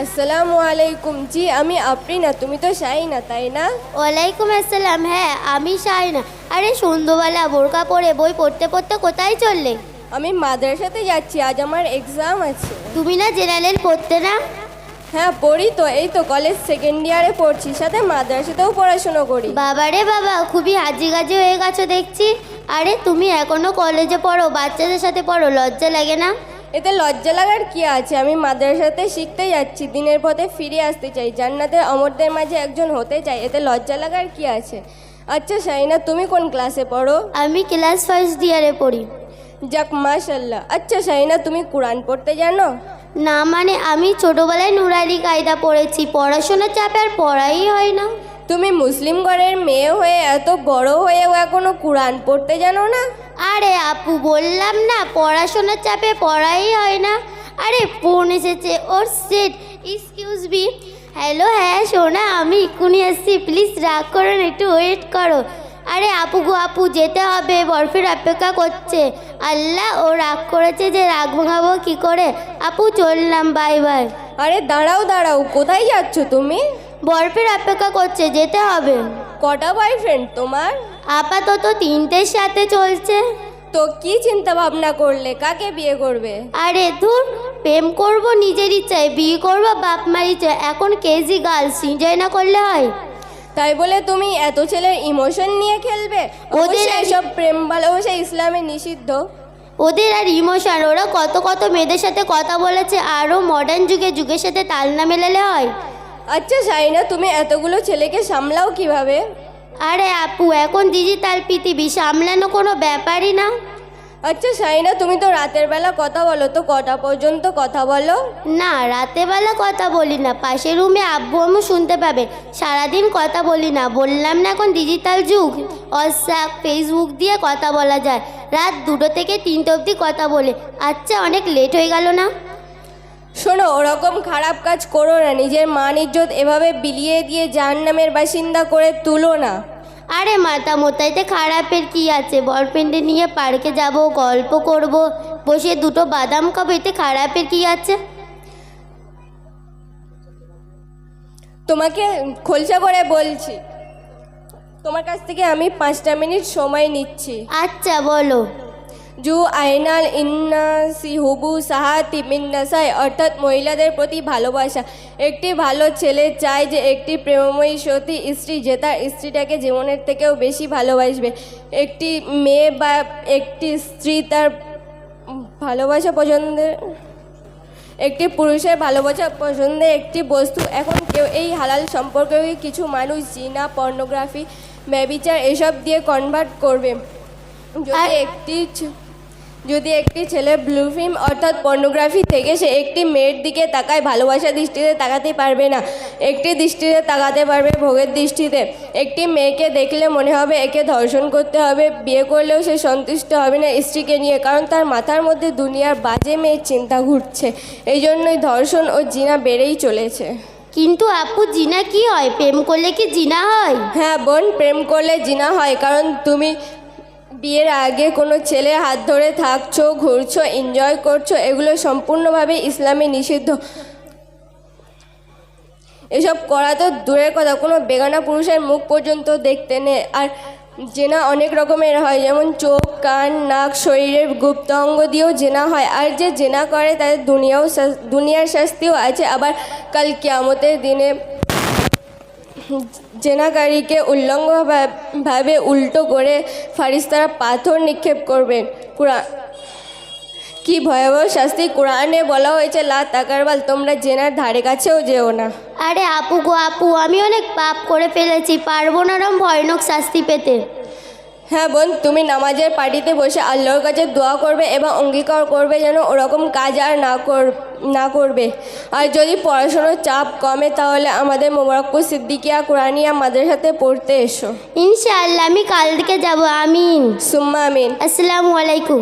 আসসালামু আলাইকুম। জি আমি আপনি না তুমি তো শাই না তাই না? ওয়ালাইকুম আসসালাম। হ্যাঁ আমি না আরে সন্ধ্যাবেলা বোরকা পরে বই পড়তে পড়তে কোথায় চললে? আমি মাদ্রাসাতে যাচ্ছি আজ আমার এক্সাম আছে। তুমি না জেনারেল পড়তে না? হ্যাঁ পড়ি তো এই তো কলেজ সেকেন্ড ইয়ারে পড়ছি সাথে মাদ্রাসাতেও পড়াশোনা করি। বাবারে বাবা খুবই হাজি গাজি হয়ে গেছো দেখছি। আরে তুমি এখনও কলেজে পড়ো বাচ্চাদের সাথে পড়ো লজ্জা লাগে না? এতে লজ্জা লাগার কি আছে? আমি মাদ্রাসাতে শিখতে যাচ্ছি দিনের পথে ফিরে আসতে চাই জান্নাতের অমরদের মাঝে একজন হতে চাই এতে লজ্জা লাগার কি আছে? আচ্ছা শাইনা তুমি কোন ক্লাসে পড়ো? আমি ক্লাস ফার্স্ট ইয়ারে পড়ি। যাক মাশাল্লাহ আচ্ছা শাইনা তুমি কোরআন পড়তে জানো? না মানে আমি ছোটবেলায় নুরালি কায়দা পড়েছি পড়াশোনার চাপে আর পড়াই হয় না। তুমি মুসলিম ঘরের মেয়ে হয়ে এত বড় হয়েও এখনও কোরআন পড়তে জানো না? আরে আপু বললাম না পড়াশোনার চাপে পড়াই হয় না। আরে ফোন এসেছে ওর সেট এক্সকিউজ মি হ্যালো হ্যাঁ সোনা আমি এক্ষুনি আসছি প্লিজ রাগ করো না, একটু ওয়েট করো। আরে আপু গো আপু যেতে হবে বরফের অপেক্ষা করছে। আল্লাহ ও রাগ করেছে যে রাগ ভাঙাবো কী করে। আপু চললাম বাই বাই আরে দাঁড়াও দাঁড়াও কোথায় যাচ্ছ তুমি? বরফের অপেক্ষা করছে যেতে হবে। কটা বয়ফ্রেন্ড তোমার? আপাতত তিনটের সাথে চলছে। তো কি চিন্তা ভাবনা করলে? কাকে বিয়ে করবে? আরে ধুর প্রেম করব নিজের ইচ্ছায় বিয়ে করব বাপ মার ইচ্ছায়। এখন কেজি গার্লস এনজয় না করলে হয়? তাই বলে তুমি এত ছেলের ইমোশন নিয়ে খেলবে? ওদের এসব প্রেম ভালোবাসা ইসলামে নিষিদ্ধ। ওদের আর ইমোশন ওরা কত কত মেয়েদের সাথে কথা বলেছে আরও মডার্ন যুগে যুগের সাথে তাল না মেলালে হয়? আচ্ছা সাইনা তুমি এতগুলো ছেলেকে সামলাও কীভাবে? আরে আপু এখন ডিজিটাল পৃথিবী সামলানো কোনো ব্যাপারই না। আচ্ছা সাইনা তুমি তো রাতের বেলা কথা বলো তো কটা পর্যন্ত কথা বলো? না রাতেবেলা কথা বলি না পাশের রুমে আব্বু আম্মু শুনতে পাবে। সারাদিন কথা বলি না বললাম না এখন ডিজিটাল যুগ। হোয়াটসঅ্যাপ ফেসবুক দিয়ে কথা বলা যায়। রাত দুটো থেকে তিনটে অবধি কথা বলে। আচ্ছা অনেক লেট হয়ে গেল না? শোনো ওরকম খারাপ কাজ করো না। নিজের মান ইজ্জত এভাবে বিলিয়ে দিয়ে জাহান্নামের বাসিন্দা করে তুলো না। আরে মাথা মোতাইতে খারাপের কি আছে? বয়ফ্রেন্ডে নিয়ে পার্কে যাব গল্প করব বসে দুটো বাদাম খাব এতে খারাপের কি আছে? তোমাকে খোলসা করে বলছি তোমার কাছ থেকে আমি পাঁচটা মিনিট সময় নিচ্ছি। আচ্ছা বলো। জু আইনাল ইন্নাসি হুবু সাহাতি মিন্নাসাই অর্থাৎ মহিলাদের প্রতি ভালোবাসা। একটি ভালো ছেলে চায় যে একটি প্রেমময়ী সতী স্ত্রী যে তার স্ত্রীটাকে জীবনের থেকেও বেশি ভালোবাসবে। একটি মেয়ে বা একটি স্ত্রী তার ভালোবাসা পছন্দের একটি পুরুষের ভালোবাসা পছন্দের একটি বস্তু। এখন কেউ এই হালাল সম্পর্কে কিছু মানুষ জিনা পর্নোগ্রাফি ব্যবিচার এসব দিয়ে কনভার্ট করবে। যদি একটি যদি একটি ছেলে ব্লু ফিল্ম অর্থাৎ পর্নোগ্রাফি থেকে সে একটি মেয়ের দিকে তাকায় ভালোবাসা দৃষ্টিতে তাকাতে পারবে না। একটি দৃষ্টিতে তাকাতে পারবে ভোগের দৃষ্টিতে। একটি মেয়েকে দেখলে মনে হবে একে ধর্ষণ করতে হবে বিয়ে করলেও সে সন্তুষ্ট হবে না স্ত্রীকে নিয়ে কারণ তার মাথার মধ্যে দুনিয়ার বাজে মেয়ের চিন্তা ঘুরছে। এই জন্যই ধর্ষণ ও জিনা বেড়েই চলেছে। কিন্তু আপু জিনা কি হয়? প্রেম করলে কি জিনা হয়? হ্যাঁ বোন প্রেম করলে জিনা হয় কারণ তুমি বিয়ের আগে কোনো ছেলে হাত ধরে থাকছো, ঘুরছো এনজয় করছ, এগুলো সম্পূর্ণভাবে ইসলামে নিষিদ্ধ। এসব করা তো দূরের কথা, কোনো বেগানা পুরুষের মুখ পর্যন্ত দেখতে নেই। আর জেনা অনেক রকমের হয়, যেমন চোখ, কান, নাক শরীরের গুপ্ত অঙ্গ দিয়েও জেনা হয়। আর যে জেনা করে, তাদের দুনিয়াও দুনিয়ার শাস্তিও আছে। আবার কাল কিয়ামতের দিনে জেনাকারীকে উল্লঙ্ঘভাবে উল্টো করে ফারিস্তারা পাথর নিক্ষেপ করবেন কুরআন কি ভয়াবহ শাস্তি। কোরআনে বলা হয়েছে, লা তাকারবাল, তোমরা জেনার ধারে কাছেও যেও না। আরে আপু গো আপু, আমি অনেক পাপ করে ফেলেছি। পারব না রম ভয়ানক শাস্তি পেতে। হ্যাঁ বোন তুমি নামাজের পার্টিতে বসে আল্লাহর কাছে দোয়া করবে এবং অঙ্গীকার করবে যেন ওরকম কাজ আর না কর না করবে। আর যদি পড়াশোনার চাপ কমে তাহলে আমাদের মোবারকপুর সিদ্দিকিয়া কোরআনিয়া মাদ্রাসাতে পড়তে এসো। ইনশাআল্লাহ আমি কাল থেকে যাব আমিন। সুম্মা আমিন। আসসালামু আলাইকুম।